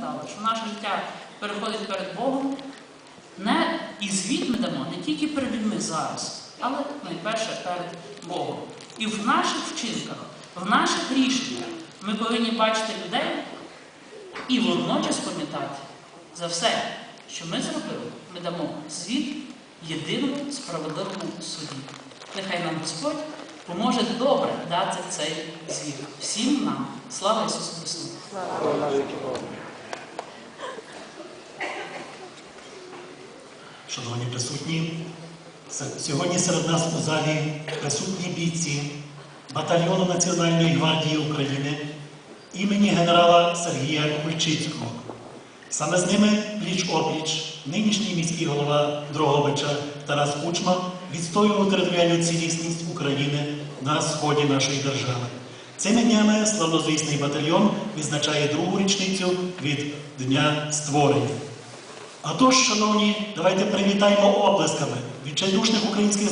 пам'ятали, що наше життя переходить перед Богом. Не, і звіт ми дамо не тільки перед людьми зараз, але найперше перед Богом. І в наших вчинках, в наших рішеннях ми повинні бачити людей і водночас пам'ятати за все, що ми зробили, ми дамо звіт єдиному справедливому суді. Нехай нам Господь поможе добре дати цей звіт. Всім нам. Слава Ісусу Христу! Шановні присутні, сьогодні серед нас у залі присутні бійці батальйону Національної гвардії України імені генерала Сергія Кульчицького. Саме з ними пліч-опліч нинішній міський голова Дрогобича Тарас Кучма відстоював територіальну цілісність України на сході нашої держави. Цими днями славнозвісний батальйон відзначає другу річницю від Дня створення. А тож, шановні, давайте привітаємо облесками відчайдушних українських